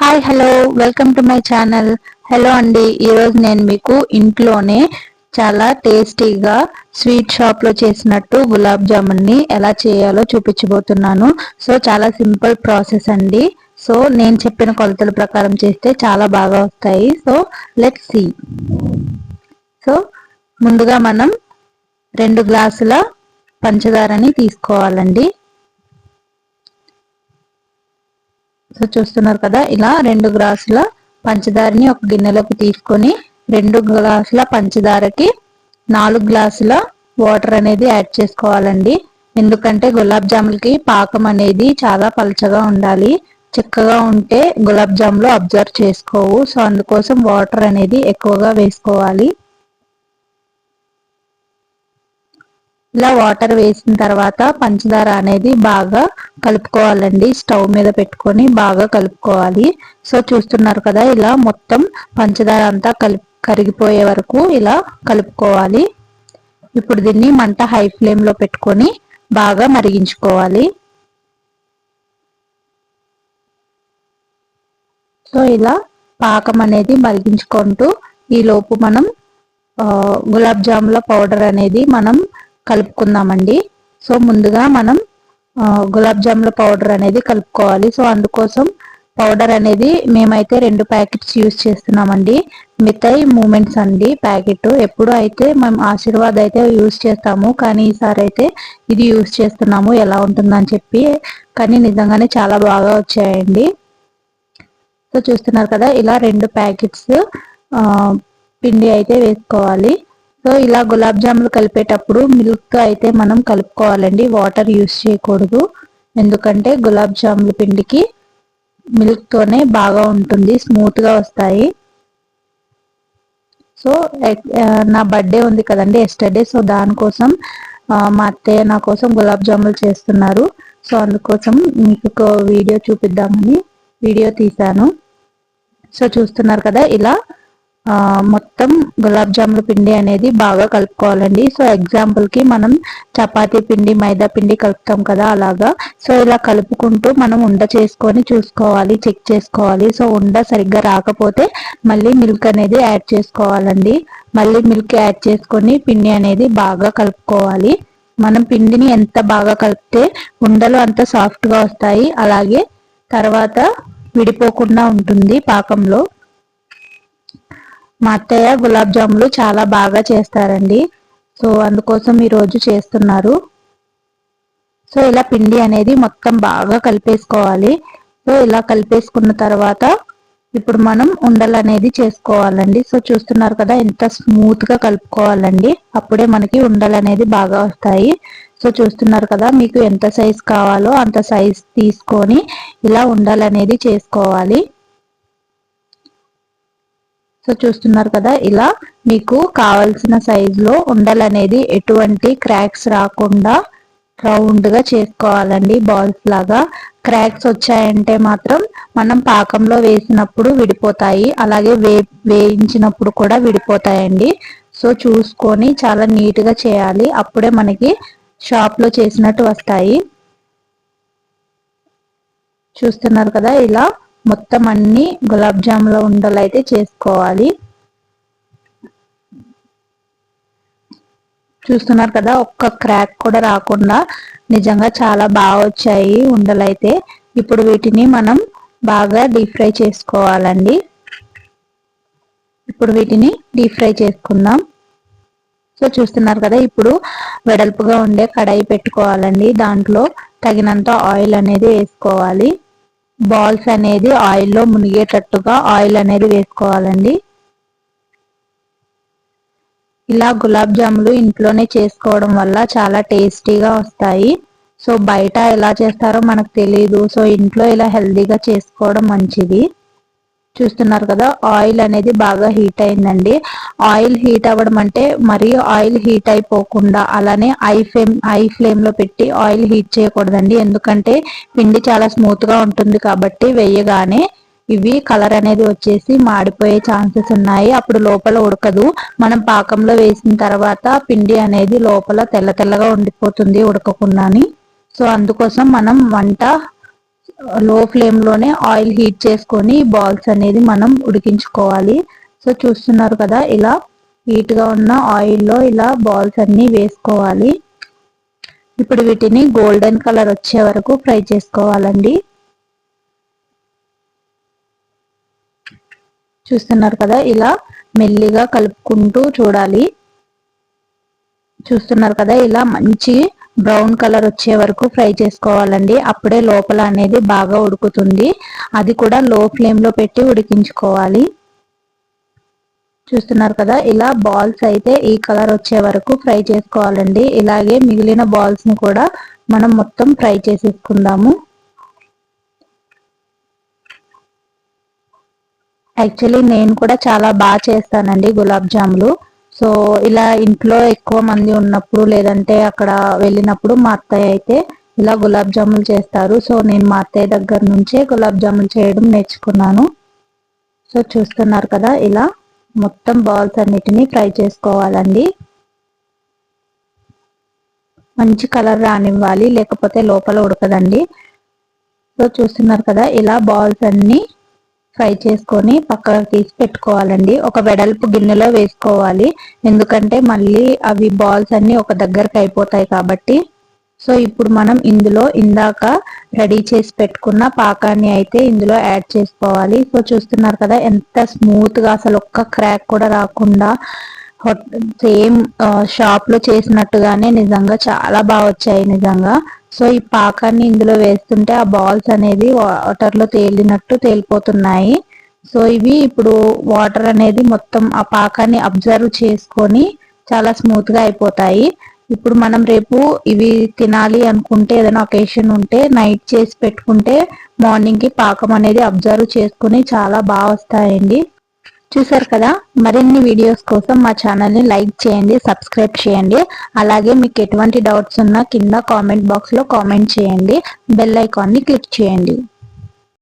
Hi hello welcome to my channel hello అండి. ఈరోజు నేను మీకు ఇంట్లోనే చాలా టేస్టీగా స్వీట్ షాప్లో చేసినట్టు గులాబ్ జామున్ని ఎలా చేయాలో చూపించబోతున్నాను. సో చాలా సింపుల్ ప్రాసెస్ అండి. సో నేను చెప్పిన కొలతల ప్రకారం చేస్తే చాలా బాగా వస్తాయి. సో లెట్ సి సో ముందుగా మనం రెండు గ్లాసుల పంచదారని తీసుకోవాలండి. సో చూస్తున్నారు కదా ఇలా రెండు గ్లాసుల పంచదారని ఒక గిన్నెలోకి తీసుకొని రెండు గ్లాసుల పంచదారకి నాలుగు గ్లాసుల వాటర్ అనేది యాడ్ చేసుకోవాలండి. ఎందుకంటే గులాబ్ జాములకి పాకం అనేది చాలా పలచగా ఉండాలి. చిక్కగా ఉంటే గులాబ్ జాములు అబ్జర్వ్ చేసుకోవు. సో అందుకోసం వాటర్ అనేది ఎక్కువగా వేసుకోవాలి. ఇలా వాటర్ వేసిన తర్వాత పంచదార అనేది బాగా కలుపుకోవాలండి. స్టవ్ మీద పెట్టుకొని బాగా కలుపుకోవాలి. సో చూస్తున్నారు కదా ఇలా మొత్తం పంచదార అంతా కలిపి కరిగిపోయే వరకు ఇలా కలుపుకోవాలి. ఇప్పుడు దీన్ని మంట హై ఫ్లేమ్లో పెట్టుకొని బాగా మరిగించుకోవాలి. సో ఇలా పాకం అనేది మరిగించుకుంటూ ఈలోపు మనం గులాబ్ జాముల పౌడర్ అనేది మనం కలుపుకుందామండి. సో ముందుగా మనం గులాబ్ జాముల పౌడర్ అనేది కలుపుకోవాలి. సో అందుకోసం పౌడర్ అనేది మేమైతే రెండు ప్యాకెట్స్ యూజ్ చేస్తున్నామండి. మిగతాయి మూమెంట్స్ అండి ప్యాకెట్. ఎప్పుడు అయితే మేము ఆశీర్వాద్ అయితే యూజ్ చేస్తాము కానీ ఈసారి అయితే ఇది యూజ్ చేస్తున్నాము ఎలా ఉంటుందని చెప్పి. కానీ నిజంగానే చాలా బాగా వచ్చాయండి. సో చూస్తున్నారు కదా ఇలా రెండు ప్యాకెట్స్ పిండి అయితే వేసుకోవాలి. సో ఇలా గులాబ్ జాములు కలిపేటప్పుడు మిల్క్ అయితే మనం కలుపుకోవాలండి. వాటర్ యూస్ చేయకూడదు. ఎందుకంటే గులాబ్ జాముల పిండికి మిల్క్తోనే బాగా ఉంటుంది స్మూత్గా వస్తాయి. సో నా బర్త్డే ఉంది కదండి ఎస్టర్డే సో దానికోసం మా అత్తయ్య నా కోసం గులాబ్ జాములు చేస్తున్నారు. సో అందుకోసం మీకు ఒక వీడియో చూపిద్దామని వీడియో తీశాను. సో చూస్తున్నారు కదా ఇలా మొత్తం గులాబ్ జాముల పిండి అనేది బాగా కలుపుకోవాలండి. సో ఎగ్జాంపుల్కి మనం చపాతీ పిండి మైదా పిండి కలుపుతాం కదా అలాగా. సో ఇలా కలుపుకుంటూ మనం ఉండ చేసుకొని చూసుకోవాలి చెక్ చేసుకోవాలి. సో ఉండ సరిగ్గా రాకపోతే మళ్ళీ మిల్క్ అనేది యాడ్ చేసుకోవాలండి. మళ్ళీ మిల్క్ యాడ్ చేసుకొని పిండి అనేది బాగా కలుపుకోవాలి. మనం పిండిని ఎంత బాగా కలిపితే ఉండలు అంత సాఫ్ట్గా వస్తాయి. అలాగే తర్వాత విడిపోకుండా ఉంటుంది పాకంలో. మా అత్తయ్య గులాబ్ జాములు చాలా బాగా చేస్తారండి. సో అందుకోసం ఈరోజు చేస్తున్నారు. సో ఇలా పిండి అనేది మొత్తం బాగా కలిపేసుకోవాలి. సో ఇలా కలిపేసుకున్న తర్వాత ఇప్పుడు మనం ఉండలు అనేది చేసుకోవాలండి. సో చూస్తున్నారు కదా ఎంత స్మూత్గా కలుపుకోవాలండి. అప్పుడే మనకి ఉండలు అనేది బాగా వస్తాయి. సో చూస్తున్నారు కదా మీకు ఎంత సైజ్ కావాలో అంత సైజ్ తీసుకొని ఇలా ఉండలు అనేది చేసుకోవాలి. సో చూస్తున్నారు కదా ఇలా మీకు కావలసిన సైజులో ఉండలనేది ఎటువంటి క్రాక్స్ రాకుండా రౌండ్గా చేసుకోవాలండి బాల్స్ లాగా. క్రాక్స్ వచ్చాయంటే మాత్రం మనం పాకంలో వేసినప్పుడు విడిపోతాయి అలాగే వే వేయించినప్పుడు కూడా విడిపోతాయండి. సో చూసుకొని చాలా నీట్గా చేయాలి అప్పుడే మనకి షాప్లో చేసినట్టు వస్తాయి. చూస్తున్నారు కదా ఇలా మొత్తం అన్ని గులాబ్ జాముల ఉండలు అయితే చేసుకోవాలి. చూస్తున్నారు కదా ఒక్క క్రాక్ కూడా రాకుండా నిజంగా చాలా బాగా వచ్చాయి ఉండలు అయితే ఇప్పుడు వీటిని మనం బాగా డీప్ ఫ్రై చేసుకోవాలండి. ఇప్పుడు వీటిని డీప్ ఫ్రై చేసుకుందాం. సో చూస్తున్నారు కదా ఇప్పుడు వెడల్పుగా ఉండే కడాయి పెట్టుకోవాలండి. దాంట్లో తగినంత ఆయిల్ అనేది వేసుకోవాలి. బాల్స్ అనేది ఆయిల్లో మునిగేటట్టుగా ఆయిల్ అనేది వేసుకోవాలండి. ఇలా గులాబ్ జాములు ఇంట్లోనే చేసుకోవడం వల్ల చాలా టేస్టీగా వస్తాయి. సో బయట ఎలా చేస్తారో మనకు తెలియదు సో ఇంట్లో ఇలా హెల్దీగా చేసుకోవడం మంచిది. చూస్తున్నారు కదా ఆయిల్ అనేది బాగా హీట్ అయిందండి. ఆయిల్ హీట్ అవ్వడం అంటే మరీ ఆయిల్ హీట్ అయిపోకుండా అలానే ఐ ఫ్లేమ్ ఐ ఫ్లేమ్లో పెట్టి ఆయిల్ హీట్ చేయకూడదండి. ఎందుకంటే పిండి చాలా స్మూత్గా ఉంటుంది కాబట్టి వేయగానే ఇవి కలర్ అనేది వచ్చేసి మాడిపోయే ఛాన్సెస్ ఉన్నాయి. అప్పుడు లోపల ఉడకదు. మనం పాకంలో వేసిన తర్వాత పిండి అనేది లోపల తెల్ల తెల్లగా ఉండిపోతుంది ఉడకకుండాని. సో అందుకోసం మనం వంట లో ఫ్లేమ్లోనే ఆయిల్ హీట్ చేసుకొని బాల్స్ అనేది మనం ఉడికించుకోవాలి. సో చూస్తున్నారు కదా ఇలా హీట్గా ఉన్న ఆయిల్లో ఇలా బాల్స్ అన్నీ వేసుకోవాలి. ఇప్పుడు వీటిని గోల్డెన్ కలర్ వచ్చే వరకు ఫ్రై చేసుకోవాలండి. చూస్తున్నారు కదా ఇలా మెల్లిగా కలుపుకుంటూ చూడాలి. చూస్తున్నారు కదా ఇలా మంచి బ్రౌన్ కలర్ వచ్చే వరకు ఫ్రై చేసుకోవాలండి. అప్పుడే లోపల అనేది బాగా ఉడుకుతుంది. అది కూడా లో ఫ్లేమ్లో పెట్టి ఉడికించుకోవాలి. చూస్తున్నారు కదా ఇలా బాల్స్ అయితే ఈ కలర్ వచ్చే వరకు ఫ్రై చేసుకోవాలండి. ఇలాగే మిగిలిన బాల్స్ని కూడా మనం మొత్తం ఫ్రై చేసేసుకుందాము. యాక్చువల్లీ నేను కూడా చాలా బాగా చేస్తానండి గులాబ్ జాములు. సో ఇలా ఇంట్లో ఎక్కువ మంది ఉన్నప్పుడు లేదంటే అక్కడ వెళ్ళినప్పుడు మా అత్తయ్య అయితే ఇలా గులాబ్ జాములు చేస్తారు. సో నేను మా అత్తయ్య దగ్గర నుంచే గులాబ్ జాములు చేయడం నేర్చుకున్నాను. సో చూస్తున్నారు కదా ఇలా మొత్తం బాల్స్ అన్నిటినీ ఫ్రై చేసుకోవాలండి. మంచి కలర్ రానివ్వాలి లేకపోతే లోపల ఉడకదండి. సో చూస్తున్నారు కదా ఇలా బాల్స్ అన్ని ఫ్రై చేసుకొని పక్కకు తీసి పెట్టుకోవాలండి. ఒక వెడల్పు గిన్నెలో వేసుకోవాలి. ఎందుకంటే మళ్ళీ అవి బాల్స్ అన్ని ఒక దగ్గరకు అయిపోతాయి కాబట్టి. సో ఇప్పుడు మనం ఇందులో ఇందాక రెడీ చేసి పెట్టుకున్న పాకాన్ని అయితే ఇందులో యాడ్ చేసుకోవాలి. సో చూస్తున్నారు కదా ఎంత స్మూత్గా అసలు ఒక్క క్రాక్ కూడా రాకుండా సేమ్ షాప్లో చేసినట్టుగానే నిజంగా చాలా బాగా వచ్చాయి నిజంగా. సో ఈ పాకాన్ని ఇందులో వేస్తుంటే ఆ బాల్స్ అనేది వాటర్లో తేలినట్టు తేలిపోతున్నాయి. సో ఇవి ఇప్పుడు వాటర్ అనేది మొత్తం ఆ పాకాన్ని అబ్జర్వ్ చేసుకొని చాలా స్మూత్గా అయిపోతాయి. ఇప్పుడు మనం రేపు ఇవి తినాలి అనుకుంటే ఏదైనా ఒకేషన్ ఉంటే నైట్ చేసి పెట్టుకుంటే మార్నింగ్కి పాకం అనేది అబ్జర్వ్ చేసుకుని చాలా బాగా వస్తాయండి. చూసారు కదా? మరిన్ని వీడియోస్ కోసం మా ఛానల్ని లైక్ చేయండి సబ్స్క్రైబ్ చేయండి. అలాగే మీకు ఎటువంటి డౌట్స్ ఉన్నా కింద కామెంట్ బాక్స్లో కామెంట్ చేయండి. బెల్ ఐకాన్ని క్లిక్ చేయండి.